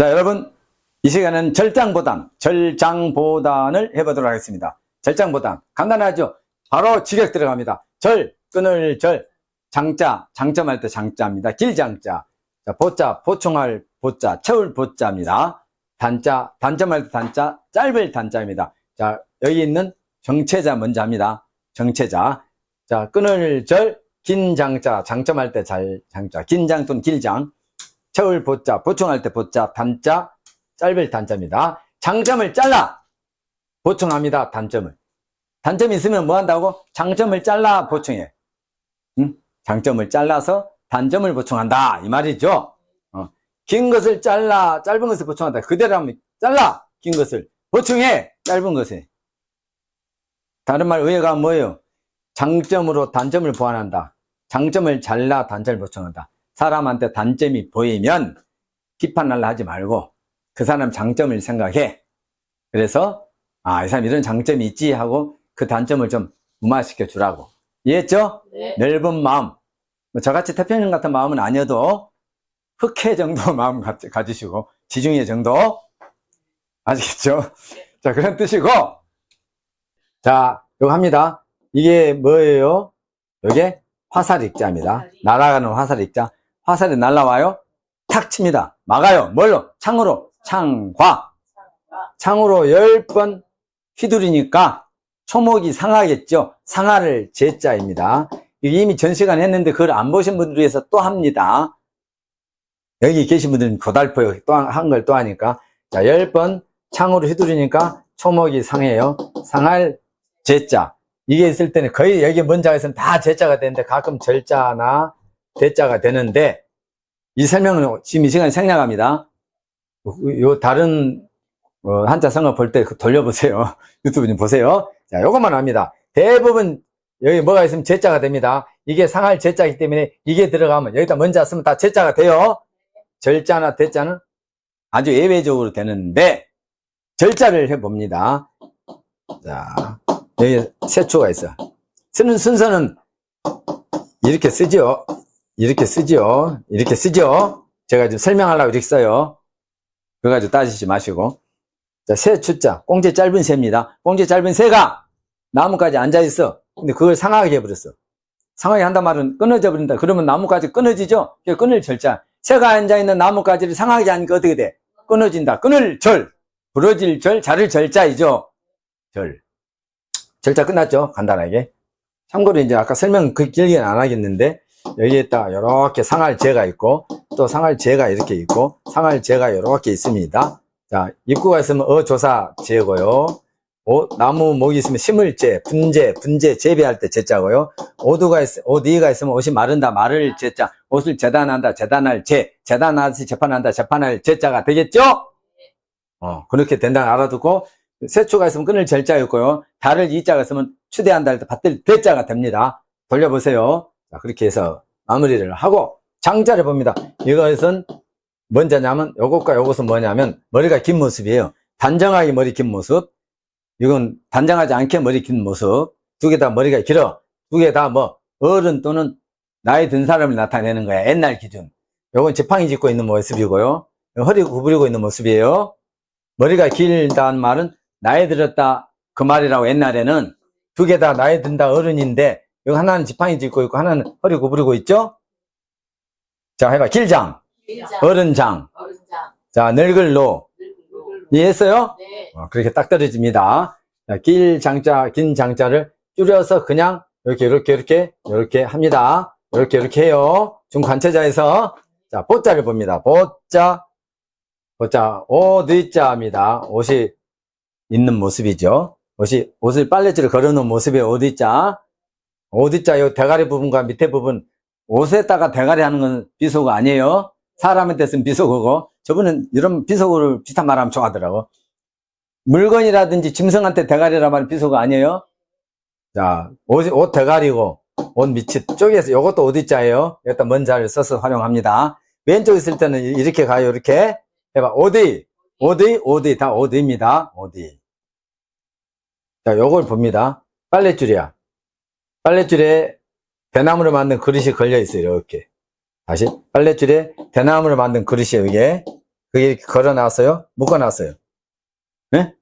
자, 여러분, 이 시간은 절장보단, 절장보단을 해보도록 하겠습니다. 절장보단. 간단하죠? 바로 직역 들어갑니다. 절, 끊을 절, 장자, 장점할 때 장자입니다. 길장자. 자, 보자, 보충할 보자, 채울 보자입니다. 단자, 단점할 때 단자, 짧을 단자입니다. 자, 여기 있는 정체자 먼저 합니다. 정체자. 자, 끊을 절, 긴 장자, 장점할 때 잘, 장자, 긴장 또는 길장. 채울 보자, 보충할 때 보자, 단자, 짧을 단자입니다. 장점을 잘라 보충합니다. 단점을. 단점이 있으면 뭐 한다고? 장점을 잘라 보충해. 응? 장점을 잘라서 단점을 보충한다. 이 말이죠. 어. 긴 것을 잘라 짧은 것을 보충한다. 그대로 하면 잘라 긴 것을 보충해 짧은 것에. 다른 말 의외가 뭐예요? 장점으로 단점을 보완한다. 장점을 잘라 단점을 보충한다. 사람한테 단점이 보이면 비판을 하지 말고 그 사람 장점을 생각해. 그래서 아, 이 사람 이런 장점이 있지 하고 그 단점을 좀 무마시켜 주라고. 이해했죠? 네. 넓은 마음. 뭐 저같이 태평양 같은 마음은 아니어도 흑해 정도 마음 가, 가지시고 지중해 정도 아시겠죠? 자, 그런 뜻이고 자, 이거 합니다. 이게 뭐예요? 이게 화살 익자입니다. 화살이. 날아가는 화살 익자. 화살이 날아와요. 탁 칩니다. 막아요. 뭘로? 창으로. 창과. 창으로 10번 휘두르니까 초목이 상하겠죠. 상하를 제자입니다. 이미 전 시간 했는데 그걸 안 보신 분들 위해서 또 합니다. 여기 계신 분들은 고달퍼요. 또 한 걸 또 하니까. 자, 10번 창으로 휘두르니까 초목이 상해요. 상할 제자. 이게 있을 때는 거의 여기 있으면 다 제자가 되는데 가끔 절자나 대자가 되는데 이 설명은 지금 이 시간에 생략합니다. 요 다른 어, 한자 성어 볼 때 돌려보세요. 유튜브 좀 보세요. 자, 요것만 합니다. 대부분 여기 뭐가 있으면 제자가 됩니다. 이게 상할 제자이기 때문에 이게 들어가면 여기다 먼저 쓰면 다 제자가 돼요. 절자나 대자는 아주 예외적으로 되는데 절자를 해봅니다. 자, 여기 세 초가 있어. 쓰는 순서는 이렇게 쓰죠. 이렇게 쓰죠. 이렇게 쓰죠. 제가 지금 설명하려고 이렇게 써요. 그래가지고 따지지 마시고. 자, 새 추자. 꽁지 짧은 새입니다. 꽁지 짧은 새가 나무까지 앉아있어. 근데 그걸 상하게 해버렸어. 상하게 한단 말은 끊어져 버린다. 그러면 나무까지 끊어지죠? 그 끊을 절자. 새가 앉아있는 나무까지를 상하게 하니까 어떻게 돼? 끊어진다. 끊을 절. 부러질 절, 자를 절자이죠. 절. 절자 끝났죠? 간단하게. 참고로 이제 아까 설명 그 길게는 안 하겠는데, 여기에다 이렇게 상할 재가 있고, 또 상할 재가 이렇게 있고, 상할 재가 이렇게 있습니다. 자, 입구가 있으면 어조사 재고요. 오, 나무 목이 있으면 심을재, 분재, 분재 재배할 때 재자고요. 오두가 있, 오디가 있으면 옷이 마른다, 마를 재자. 옷을 재단한다, 재단할 재, 재단하듯이 재판한다, 재판할 재자가 되겠죠? 어, 그렇게 된다 알아두고, 세초가 있으면 끊을 절자였고요. 달을 이자가 있으면 추대한다 할때 받들 대자가 됩니다. 돌려보세요. 자, 그렇게 해서 마무리를 하고, 장자를 봅니다. 이것은 뭔자냐면, 요것과 요것은 뭐냐면, 머리가 긴 모습이에요. 단정하게 머리 긴 모습. 이건 단정하지 않게 머리 긴 모습. 두 개 다 머리가 길어. 두 개 다 뭐, 어른 또는 나이 든 사람을 나타내는 거야. 옛날 기준. 요건 지팡이 짚고 있는 모습이고요. 허리 구부리고 있는 모습이에요. 머리가 길다는 말은 나이 들었다 그 말이라고 옛날에는 두 개 다 나이 든다 어른인데 여기 하나는 지팡이 짚고 있고 하나는 허리 구부리고 있죠? 자 해봐. 길장. 길장, 어른장. 어른장, 자 늙을 노 늙고, 이해했어요? 네. 어, 그렇게 딱 떨어집니다. 자, 길 장자 긴 장자를 줄여서 그냥 이렇게 이렇게 이렇게 이렇게 합니다. 이렇게 이렇게 해요. 중관체자에서. 자 보자를 봅니다. 보자. 보자. 오드자입니다. 옷이 있는 모습이죠. 옷이 옷을 빨래줄에 걸어놓은 모습의 오드자 오드자 요 대가리 부분과 밑에 부분 옷에다가 대가리 하는 건 비속어 아니에요 사람한테 쓴 비속어고 저분은 이런 비속어를 비슷한 말하면 좋아하더라고 물건이라든지 짐승한테 대가리라 말은 비속어 아니에요 자, 옷, 옷 대가리고, 옷 밑이 쪽에서, 요것도 어디자예요? 여기다 먼자를 써서 활용합니다. 왼쪽에 있을 때는 이렇게 가요, 이렇게. 해봐, 어디, 어디, 어디, 다 어디입니다. 어디. 자, 요걸 봅니다. 빨랫줄이야. 빨랫줄에 대나무로 만든 그릇이 걸려 있어요, 이렇게. 다시, 빨랫줄에 대나무로 만든 그릇이 이게 그게 이렇게 걸어 놨어요? 묶어 놨어요. 네?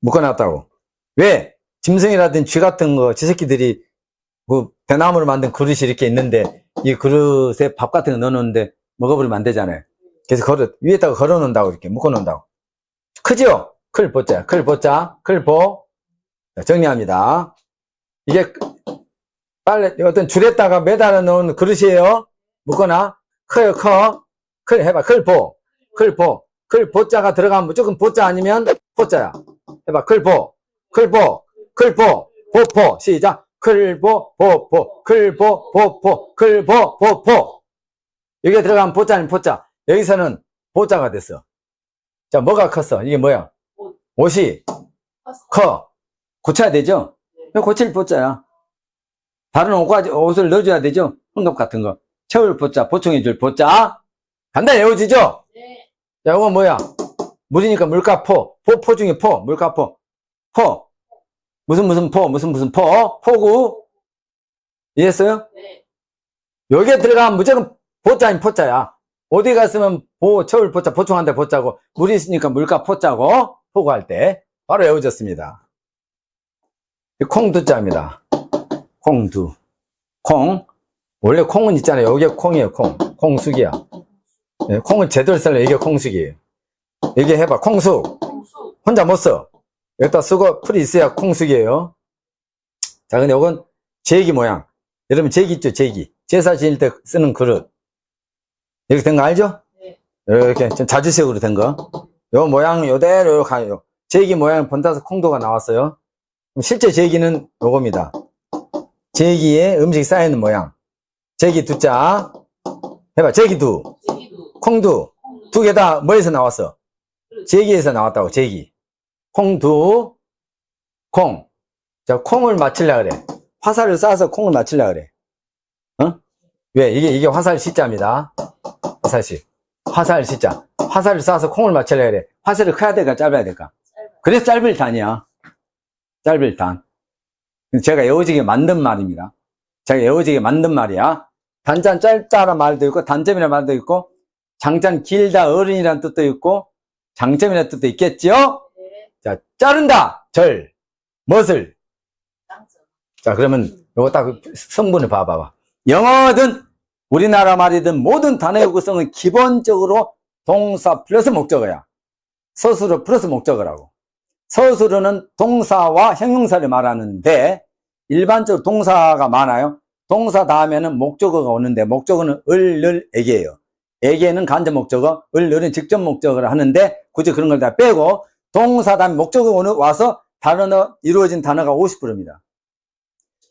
묶어 놨다고. 왜? 짐승이라든지 쥐 같은 거, 쥐새끼들이 그 대나무로 만든 그릇이 이렇게 있는데 이 그릇에 밥 같은 거 넣어 놓는데 먹어버리면 안 되잖아요. 그래서 걸어, 위에다가 걸어 놓는다고 이렇게 묶어 놓는다고. 크죠? 클 보자, 클 보자, 클 보. 자, 정리합니다. 이게 빨래, 어떤 줄에다가 매달아 놓은 그릇이에요. 묶거나, 커요, 커. 클 해봐, 클 보. 클 보. 클 보자가 들어가면 무조건 보자 아니면 포자야. 해봐, 클 보. 클 보. 클 보. 보포. 시작. 클 보, 보포. 클 보, 보포. 클 보, 보포. 여기에 들어가면 보자 아니면 포자. 여기서는 보자가 됐어. 자, 뭐가 컸어? 이게 뭐야? 옷. 옷이 커. 고쳐야 되죠? 고칠 보자야. 다른 옷까지, 옷을 넣어줘야 되죠? 흥갑 같은 거. 채울 보자, 보충해줄 보자. 간단히 외워지죠? 네. 자, 이건 뭐야? 물이니까 물가포. 포, 포 중에 포. 물가포. 포. 무슨 무슨 포, 무슨 무슨 포. 포구. 이해했어요? 네. 여기에 들어가면 무조건 보자 아닌 포자야. 어디 갔으면 보, 채울 포자, 보충한데 보자고. 물이 있으니까 물가 포자고. 포구할 때. 바로 외워졌습니다. 이 콩두자입니다. 콩두. 콩. 원래 콩은 있잖아요. 여기에 콩이에요, 콩. 콩숙이야. 예, 콩은 제대로 쓸래 이게 콩숙이에요. 얘기해봐. 콩숙. 홍수. 혼자 못 써. 여기다 쓰고 풀이 있어야 콩숙이에요. 자, 근데 이건 제기 모양. 여러분 제기 있죠, 제기. 제사 지낼 때 쓰는 그릇. 이렇게 된 거 알죠? 네. 이렇게 좀 자주색으로 된 거. 요 모양 요대로 가요. 제기 모양 본따서 콩도가 나왔어요. 실제 제기는 요겁니다. 제기에 음식이 쌓여있는 모양. 제기 두자. 해봐, 제기 두. 콩두. 두 개 다 뭐에서 나왔어? 제기에서 나왔다고, 제기. 콩두, 콩. 자, 콩을 맞추려 그래. 화살을 쏴서 콩을 맞추려 그래. 어? 왜? 이게, 이게 화살 시자입니다. 화살 시. 화살 시자. 화살을 쏴서 콩을 맞추려 그래. 화살이 커야 될까, 짧아야 될까? 그래서 짧을 단이야. 짧을 단. 제가 에어지게 만든 말입니다. 제가 에어지게 만든 말이야. 단짠 짧다라는 말도 있고, 단점이라는 말도 있고, 장짠 길다 어른이라는 뜻도 있고, 장점이라는 뜻도 있겠지요? 네. 자, 자른다! 절. 멋을. 장점. 자, 그러면 요거 딱 성분을 봐봐 봐. 영어든 우리나라 말이든 모든 단어의 구성은 기본적으로 동사 플러스 목적어야. 서술어 플러스 목적어라고. 서술어는 동사와 형용사를 말하는데 일반적으로 동사가 많아요. 동사 다음에는 목적어가 오는데 목적어는 을, 늘, 에게예요. 에게는 간접 목적어, 을, 늘은 직접 목적어를 하는데 굳이 그런 걸 다 빼고 동사 다음에 목적어 오는 와서 단어 이루어진 단어가 50%입니다.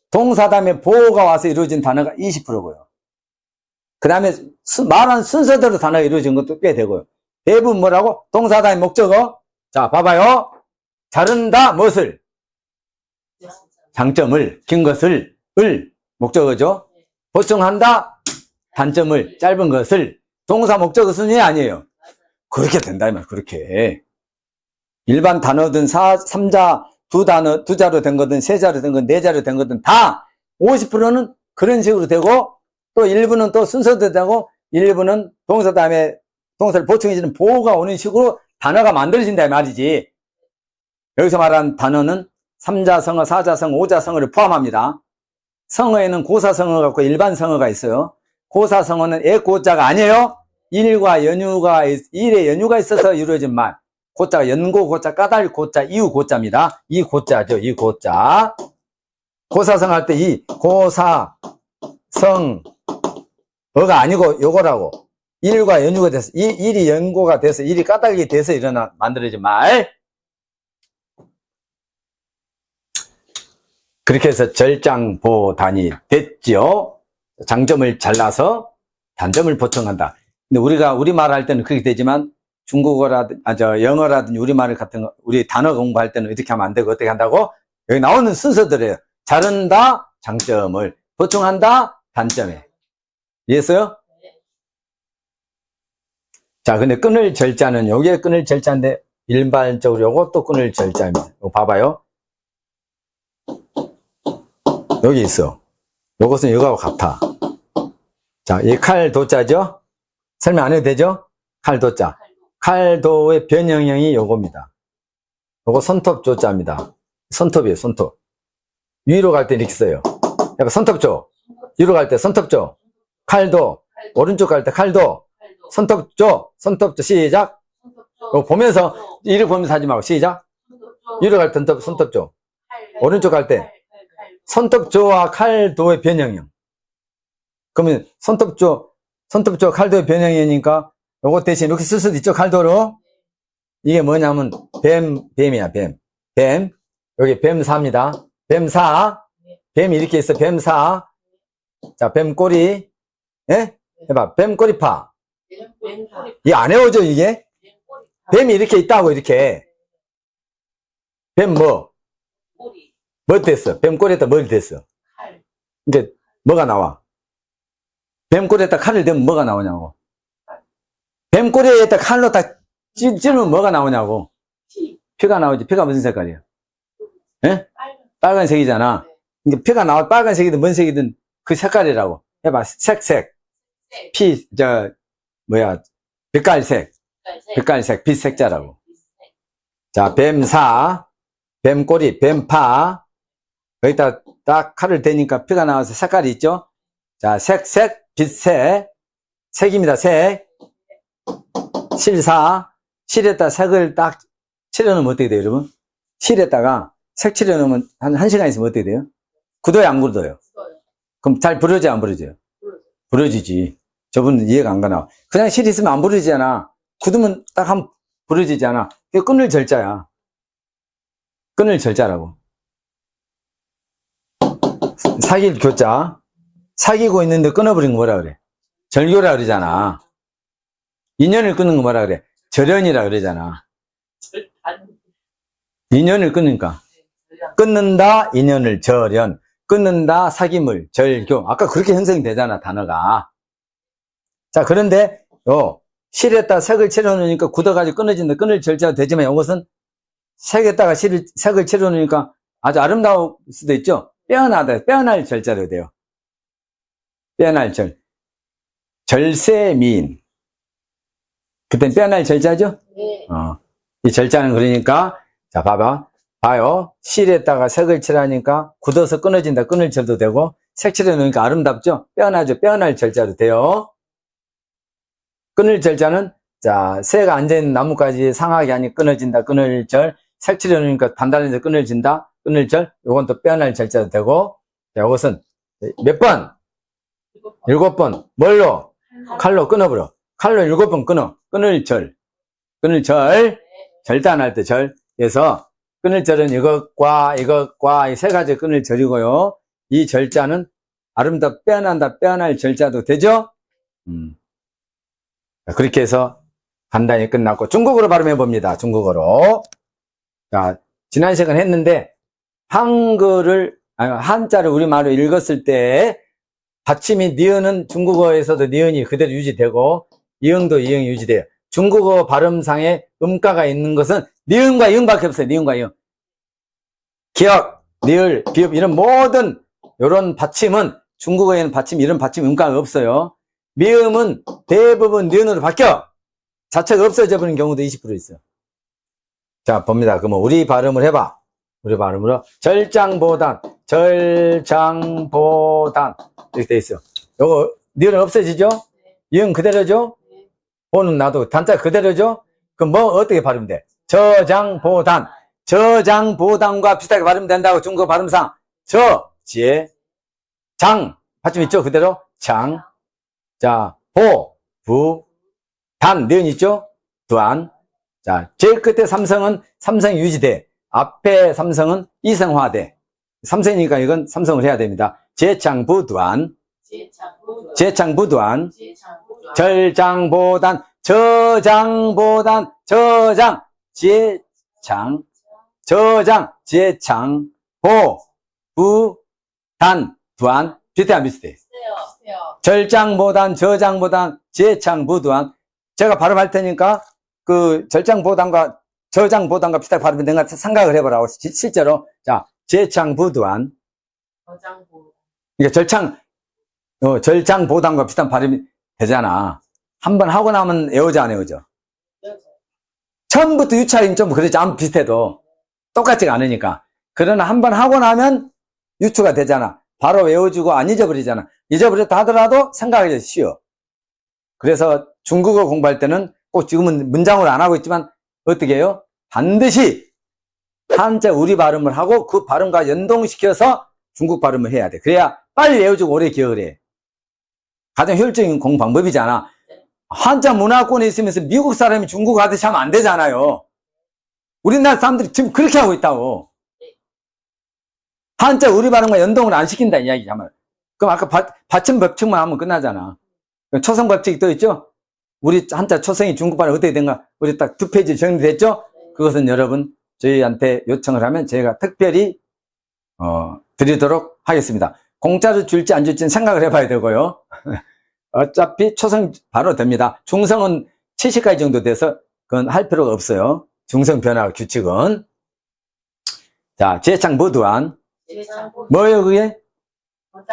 동사 다음에 보호가 와서 이루어진 단어가 20%고요. 그 다음에 말한 순서대로 단어가 이루어진 것도 꽤 되고요. 대부분 뭐라고? 동사 다음에 목적어. 자, 봐봐요. 자른다, 무엇을? 장점을, 긴 것을, 을, 목적어죠. 보충한다, 단점을, 짧은 것을, 동사 목적어 순위 아니에요. 그렇게 된다, 이 말, 그렇게. 일반 단어든 사, 삼자, 두 단어, 두 자로 된 거든, 세 자로 된 거든, 네 자로 된 거든, 다 50%는 그런 식으로 되고, 또 일부는 또 순서대로 되고, 일부는 동사 다음에 동사를 보충해주는 보호가 오는 식으로 단어가 만들어진다, 이 말이지. 여기서 말한 단어는 삼자성어, 사자성어, 오자성어를 포함합니다. 성어에는 고사성어 갖고 일반 성어가 있어요. 고사성어는 애고자가 아니에요. 일과 연유가, 있- 일에 연유가 있어서 이루어진 말. 고자가 연고 고자, 까닭 고자, 이유 고자입니다. 이 고자죠, 이 고자. 고사성 할 때 이 고사, 성, 어가 아니고 요거라고. 일과 연유가 돼서, 이, 일이 연고가 돼서, 일이 까닭이 돼서 일어나, 만들어진 말. 그렇게 해서 절장보단이 됐죠. 장점을 잘라서 단점을 보충한다. 근데 우리가 우리말 할 때는 그렇게 되지만 중국어라든, 아, 저, 영어라든지 우리말 같은 거, 우리 단어 공부할 때는 어떻게 하면 안 되고 어떻게 한다고? 여기 나오는 순서들이에요. 자른다, 장점을. 보충한다, 단점에. 이해했어요? 자, 근데 끊을 절자는, 여기에 끊을 절자인데, 일반적으로 요것도 끊을 절자입니다. 이거 봐봐요. 여기 있어. 요것은 이거하고 같아. 자, 이 칼 도자죠? 설명 안 해도 되죠? 칼 도자. 칼 도의 변형형이 요겁니다. 요거 손톱 조자입니다. 손톱이에요, 손톱. 위로 갈 때 이렇게 써요. 약간 손톱조. 위로 갈 때 손톱조. 칼도. 오른쪽 갈 때 칼도. 손톱조. 손톱조. 시작. 요거 보면서, 이를 보면서 하지 말고, 시작. 위로 갈 때 손톱, 손톱조. 오른쪽 갈 때. 손톱조와 칼도의 변형형. 그러면 손톱조, 손톱조, 칼도의 변형이니까 요거 대신 이렇게 쓸 수도 있죠, 칼도로. 이게 뭐냐면 뱀, 뱀이야, 뱀. 뱀. 여기 뱀사입니다. 뱀사. 뱀이 이렇게 있어, 뱀사. 자, 뱀꼬리. 예? 해봐, 뱀꼬리파. 이게 안 외워져, 이게? 뱀이 이렇게 있다고, 이렇게. 뱀 뭐? 뭐 됐어? 뱀꼬리에다 뭘 됐어? 이게 뭐가 나와? 뱀꼬리에다 칼을 대면 뭐가 나오냐고. 뱀꼬리에다 칼로 딱 찌- 찌르면 뭐가 나오냐고. 피가 나오지. 피가 무슨 색깔이야? 예? 빨간 색이잖아. 이게 피가 나와 빨간색이든 뭔 색이든 그 색깔이라고. 해봐. 색색. 피, 저, 뭐야. 빛깔색. 빛깔색. 빛색자라고. 자, 뱀사. 뱀꼬리. 뱀파. 여기다 딱 칼을 대니까 피가 나와서 색깔이 있죠? 자, 색 색. 빛색. 색입니다. 색. 실사. 실에다 색을 딱 칠해놓으면 어떻게 돼요, 여러분? 실에다가 색 칠해놓으면 한, 한 시간 있으면 어떻게 돼요? 굳어요, 안 굳어요? 그럼 잘 부러져요, 안 부러져요? 부러지지. 저분 이해가 안 가나. 그냥 실 있으면 안 부러지잖아. 굳으면 딱 한 부러지잖아. 이게 끈을 절자야. 끈을 절자라고. 사귈 교자. 사귀고 있는데 끊어버린 거 뭐라 그래? 절교라 그러잖아. 인연을 끊는 거 뭐라 그래? 절연이라 그러잖아. 인연을 끊으니까. 끊는다, 인연을 절연. 끊는다, 사귐을 절교. 아까 그렇게 형성이 되잖아, 단어가. 자, 그런데, 요, 실에다 색을 칠해놓으니까 굳어가지고 끊어진다, 끊을 절자가 되지만 이것은 색에다가 실을, 색을 칠해놓으니까 아주 아름다울 수도 있죠? 빼어나다, 빼어날 절자로 돼요. 빼어날 절. 절세 미인. 그땐 빼어날 절자죠? 어. 이 절자는 그러니까, 자, 봐봐. 봐요. 실에다가 색을 칠하니까 굳어서 끊어진다. 끊을 절도 되고, 색칠해 놓으니까 아름답죠? 빼어나죠? 빼어날 절자도 돼요. 끊을 절자는, 자, 새가 앉아있는 나무까지 상하게 하니 끊어진다. 끊을 절. 색칠해 놓으니까 단단해서 끊어진다. 끊을 절. 요건 또 빼어날 절자도 되고, 자, 요것은 몇 번? 일곱 번. 뭘로? 칼로 끊어버려. 칼로 일곱 번 끊어. 끊을 절. 끊을 절. 절단할 때 절. 그래서 끊을 절은 이것과 이것과 이 세 가지 끊을 절이고요. 이 절자는 아름답 빼어난다 빼어날 절자도 되죠? 음. 자, 그렇게 해서 간단히 끝났고 중국어로 발음해 봅니다. 중국어로. 자, 지난 시간 했는데 한글을 아니, 한자를 우리말로 읽었을 때 받침이 니은은 중국어에서도 니은이 그대로 유지되고 이응도 이응이 유지돼요. 중국어 발음상에 음가가 있는 것은 니은과 이응밖에 없어요. 니은과 이응. 기억, 니을, 비읍 이런 모든 이런 받침은 중국어에는 받침 이런 받침 음가가 없어요. 미음은 대부분 니은으로 바뀌어. 자체가 없어져 버리는 경우도 20% 있어요. 자 봅니다. 그러면 우리 발음을 해봐. 우리 발음으로 절장보단, 절장보단 이렇게 돼 있어. 요거 니은 없어지죠? 이응 그대로죠? 보는 나도 단자 그대로죠? 그럼 뭐 어떻게 발음돼? 저장보단 저장보단과 비슷하게 발음된다고 중국어 발음상 저, 제, 장 받침 있죠? 그대로 장, 자, 보, 부, 단, 니은 있죠? 두안 자, 제일 끝에 삼성은 삼성 유지돼 앞에 삼성은 이성화돼 삼성이니까 이건 삼성을 해야 됩니다. 제창부두안 제창부두안 절장보단, 저장보단, 저장, 제장, 저장, 제장, 보, 부, 단, 두안, 비슷해 안 비슷해? 절장보단, 저장보단, 제창부두안. 제가 발음할 테니까 그 절장보단과 저장보단과 비슷하게 발음이 된가 생각을 해보라고, 시- 실제로. 자, 제창부두안. 그러니까 절창, 어, 절장보단과 비슷한 발음이 되잖아. 한 번 하고 나면 외우지 안 외우죠? 처음부터 유찰이 좀 그러지 않 비슷해도 똑같지가 않으니까. 그러나 한 번 하고 나면 유추가 되잖아. 바로 외워주고 안 잊어버리잖아. 잊어버렸다 하더라도 생각하기 쉬워. 그래서 중국어 공부할 때는 꼭 지금은 문장으로 안 하고 있지만 어떻게 해요? 반드시 한자 우리 발음을 하고 그 발음과 연동시켜서 중국 발음을 해야 돼. 그래야 빨리 외워주고 오래 기억을 해. 가장 효율적인 공부 방법이잖아. 한자 문화권에 있으면서 미국 사람이 중국 하듯이 하면 안 되잖아요. 우리나라 사람들이 지금 그렇게 하고 있다고. 한자 우리 발음과 연동을 안 시킨다 이 이야기잖아. 그럼 아까 바, 받침 법칙만 하면 끝나잖아. 초성 법칙이 또 있죠? 우리 한자 초성이 중국 발음 어떻게 된가? 우리 딱 두 페이지 정리됐죠? 그것은 여러분 저희한테 요청을 하면 저희가 특별히 어, 드리도록 하겠습니다. 공짜로 줄지 안 줄지는 생각을 해봐야 되고요. 어차피 초성 바로 됩니다. 중성은 70가지 정도 돼서 그건 할 필요가 없어요. 중성 변화 규칙은. 자, 제창 보두한. 뭐예요, 그게?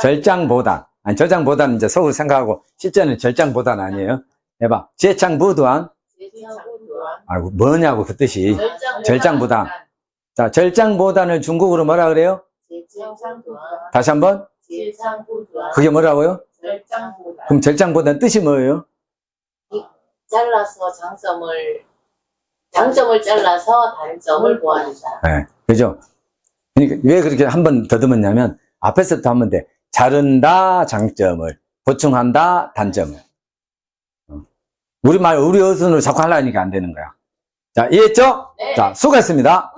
절장보단. 아니, 절장보단 이제 속으로 생각하고, 실제는 절장보단 아니에요. 해봐. 제창 보두한. 아이고, 뭐냐고, 그 뜻이. 절장보단. 자, 절장보단을 중국어로 뭐라 그래요? 다시 한 번? 그게 뭐라고요? 절장보다 그럼 절장보단 뜻이 뭐예요? 잘라서 장점을 장점을 잘라서 단점을 보완한다. 네, 그죠? 그러니까 왜 그렇게 한 번 더듬었냐면 앞에서부터 하면 돼. 자른다 장점을 보충한다 단점을. 어. 우리 말 우리 어순으로 자꾸 하려니까 안 되는 거야. 자 이해했죠? 네. 자 수고했습니다.